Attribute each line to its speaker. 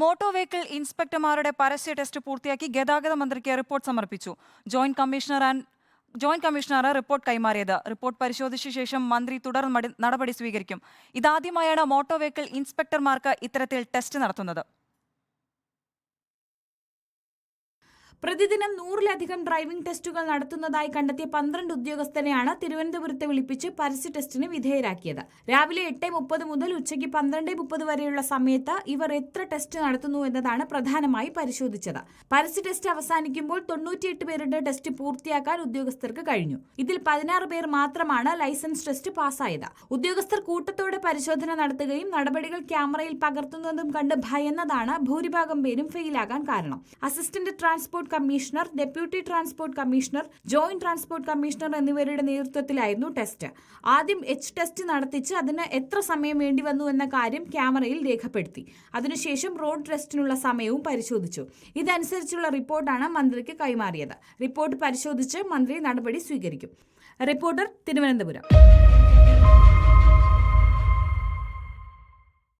Speaker 1: Motor vehicle ഇൻസ്പെക്ടർമാരുടെ പരസ്യ test പൂർത്തിയാക്കി ഗതാഗത മന്ത്രിക്ക് റിപ്പോർട്ട് സമർപ്പിച്ചു. ജോയിന്റ് കമ്മീഷണർ ആൻഡ് ജോയിന്റ് കമ്മീഷണറാണ് റിപ്പോർട്ട് കൈമാറിയത്. റിപ്പോർട്ട് പരിശോധിച്ച ശേഷം മന്ത്രി തുടർ നടപടി സ്വീകരിക്കും. ഇതാദ്യമായാണ് മോട്ടോർ വെഹിക്കിൾ ഇൻസ്പെക്ടർമാർക്ക് ഇത്തരത്തിൽ ടെസ്റ്റ് നടത്തുന്നത്.
Speaker 2: പ്രതിദിനം നൂറിലധികം ഡ്രൈവിംഗ് ടെസ്റ്റുകൾ നടത്തുന്നതായി കണ്ടെത്തിയ പന്ത്രണ്ട് ഉദ്യോഗസ്ഥരെയാണ് തിരുവനന്തപുരത്ത് വിളിപ്പിച്ച് പരസ്യ ടെസ്റ്റിന് വിധേയരാക്കിയത്. രാവിലെ എട്ട് മുപ്പത് മുതൽ ഉച്ചയ്ക്ക് പന്ത്രണ്ട് മുപ്പത് വരെയുള്ള സമയത്ത് ഇവർ എത്ര ടെസ്റ്റ് നടത്തുന്നു എന്നതാണ് പ്രധാനമായി പരിശോധിച്ചത്. പരസ്യ ടെസ്റ്റ് അവസാനിക്കുമ്പോൾ തൊണ്ണൂറ്റിയെട്ട് പേരുടെ ടെസ്റ്റ് പൂർത്തിയാക്കാൻ ഉദ്യോഗസ്ഥർക്ക് കഴിഞ്ഞു. ഇതിൽ പതിനാറ് പേർ മാത്രമാണ് ലൈസൻസ് ടെസ്റ്റ് പാസ്സായത്. ഉദ്യോഗസ്ഥർ കൂട്ടത്തോടെ പരിശോധന നടത്തുകയും നടപടികൾ ക്യാമറയിൽ പകർത്തുന്നതും കണ്ട് ഭയന്നതാണ് ഭൂരിഭാഗം പേരും ഫെയിലാകാൻ കാരണം. Assistant transport commissioner deputy transport commissioner joint transport commissioner എന്നിവരുടെ നേതൃത്വത്തിലായിരുന്നു ടെസ്റ്റ്. ആദ്യം എച്ച് ടെസ്റ്റ് നടത്തിച്ച് അതിന് എത്ര സമയം വേണ്ടി വന്നു എന്ന കാര്യം ക്യാമറയിൽ രേഖപ്പെടുത്തി. അതിനുശേഷം റോഡ് ടെസ്റ്റിനുള്ള സമയവും പരിശോധിച്ചു. ഇതനുസരിച്ചുള്ള റിപ്പോർട്ടാണ് മന്ത്രിക്ക് കൈമാറിയത്. റിപ്പോർട്ട് പരിശോധിച്ച് മന്ത്രി നടപടി സ്വീകരിക്കും. റിപ്പോർട്ടർ തിരുവനന്തപുരം.